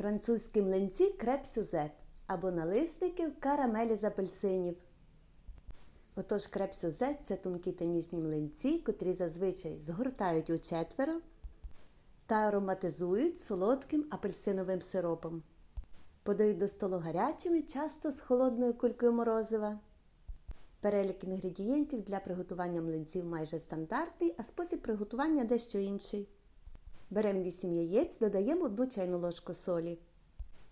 Французькі млинці креп сюзет або налисники в карамелі з апельсинів. Отож креп сюзет – це тонкі та ніжні млинці, котрі зазвичай згортають у четверо та ароматизують солодким апельсиновим сиропом. Подають до столу гарячими, часто з холодною кулькою морозива. Перелік інгредієнтів для приготування млинців майже стандартний, а спосіб приготування дещо інший. Беремо 8 яєць, додаємо 1 чайну ложку солі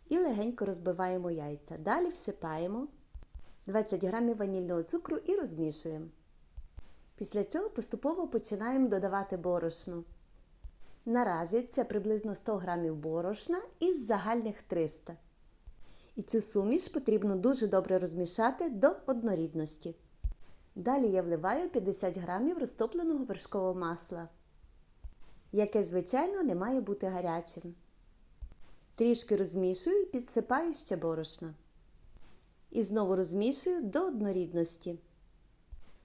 і легенько розбиваємо яйця. Далі всипаємо 20 г ванільного цукру і розмішуємо. Після цього поступово починаємо додавати борошно. Наразі це приблизно 100 г борошна із загальних 300 І цю суміш потрібно дуже добре розмішати до однорідності. Далі я вливаю 50 г розтопленого вершкового масла, яке, звичайно, не має бути гарячим. Трішки розмішую і підсипаю ще борошна. І знову розмішую до однорідності.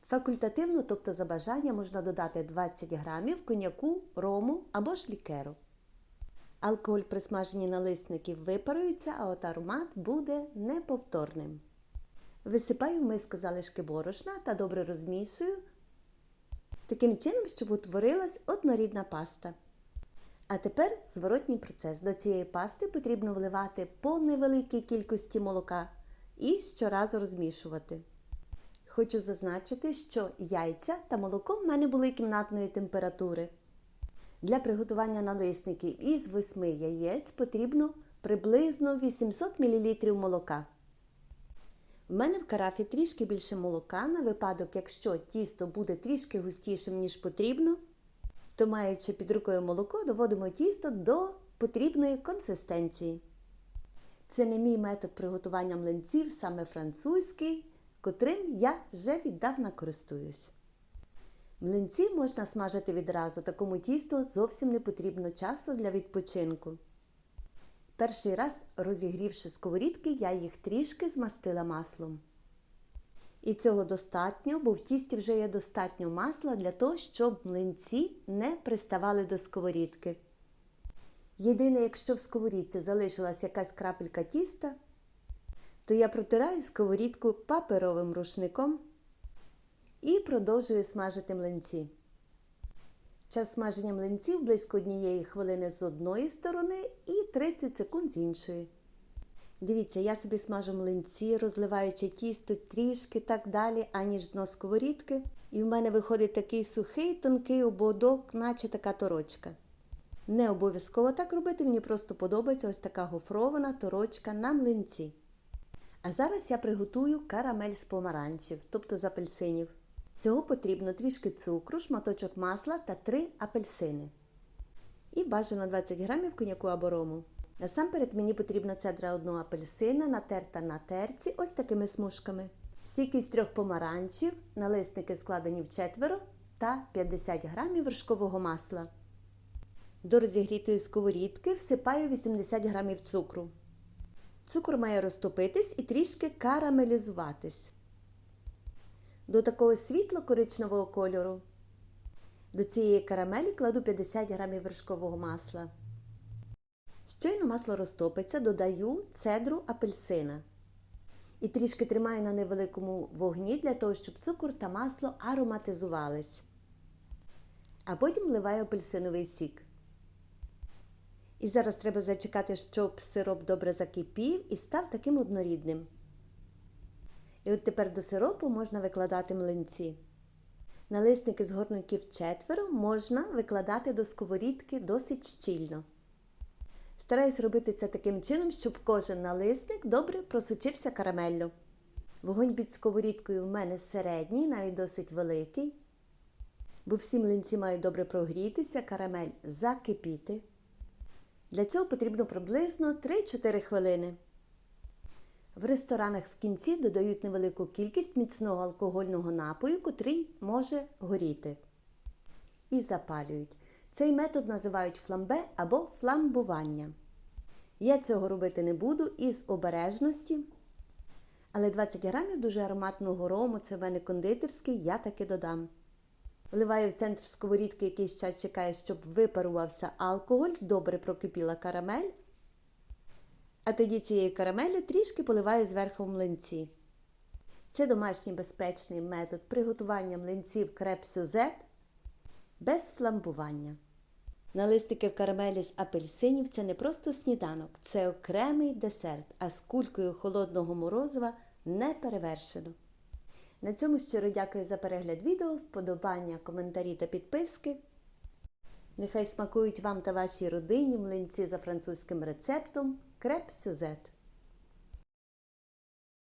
Факультативно, тобто за бажання, можна додати 20 грамів коньяку, рому або ж лікеру. Алкоголь при смаженні налисників випарується, а от аромат буде неповторним. Висипаю в миску залишки борошна та добре розмішую, таким чином, щоб утворилась однорідна паста. А тепер зворотній процес. До цієї пасти потрібно вливати по невеликій кількості молока і щоразу розмішувати. Хочу зазначити, що яйця та молоко в мене були кімнатної температури. Для приготування налисників із 8 яєць потрібно приблизно 800 мл молока. В мене в карафі трішки більше молока на випадок, якщо тісто буде трішки густішим, ніж потрібно, то маючи під рукою молоко, доводимо тісто до потрібної консистенції. Це не мій метод приготування млинців, саме французький, котрим я вже віддавна користуюсь. Млинці можна смажити відразу, такому тісту зовсім не потрібно часу для відпочинку. Перший раз, розігрівши сковорідки, я їх трішки змастила маслом. І цього достатньо, бо в тісті вже є достатньо масла для того, щоб млинці не приставали до сковорідки. Єдине, якщо в сковорідці залишилась якась крапелька тіста, то я протираю сковорідку паперовим рушником і продовжую смажити млинці. Час смаження млинців близько однієї хвилини з одної сторони і 30 секунд з іншої. Дивіться, я собі смажу млинці, розливаючи тісто трішки так далі, аніж дно сковорідки. І в мене виходить такий сухий, тонкий ободок, наче така торочка. Не обов'язково так робити, мені просто подобається ось така гофрована торочка на млинці. А зараз я приготую карамель з помаранчів, тобто з апельсинів. Цього потрібно трішки цукру, шматочок масла та 3 апельсини. І бажано 20 грамів коньяку або рому. Насамперед мені потрібна цедра одного апельсина, натерта на терці ось такими смужками. Сік із трьох помаранчів, налисники складені в четверо та 50 грамів вершкового масла. До розігрітої сковорідки всипаю 80 грамів цукру. Цукор має розтопитись і трішки карамелізуватись. До такого світло-коричневого кольору. До цієї карамелі кладу 50 грамів вершкового масла. Щойно масло розтопиться, додаю цедру апельсина. І трішки тримаю на невеликому вогні для того, щоб цукор та масло ароматизувались. А потім вливаю апельсиновий сік. І зараз треба зачекати, щоб сироп добре закипів і став таким однорідним. І от тепер до сиропу можна викладати млинці. Налисники згорнуті в четверо можна викладати до сковорідки досить щільно. Стараюсь робити це таким чином, щоб кожен налисник добре просочився карамеллю. Вогонь під сковорідкою в мене середній, навіть досить великий, бо всі млинці мають добре прогрітися, карамель закипіти. Для цього потрібно приблизно 3-4 хвилини. В ресторанах в кінці додають невелику кількість міцного алкогольного напою, котрий може горіти. І запалюють. Цей метод називають фламбе або фламбування. Я цього робити не буду із обережності. Але 20 грамів дуже ароматного рому, це в мене кондитерський, я таки додам. Вливаю в центр сковорідки якийсь час чекаю, щоб випарувався алкоголь, добре прокипіла карамель. А тоді цією карамеллю трішки поливаю зверху млинці. Це домашній безпечний метод приготування млинців креп сюзет без фламбування. Налистики в карамелі з апельсинів це не просто сніданок, це окремий десерт, а з кулькою холодного морозива не перевершено. На цьому щиро дякую за перегляд відео, вподобання, коментарі та підписки. Нехай смакують вам та вашій родині млинці за французьким рецептом креп сюзет.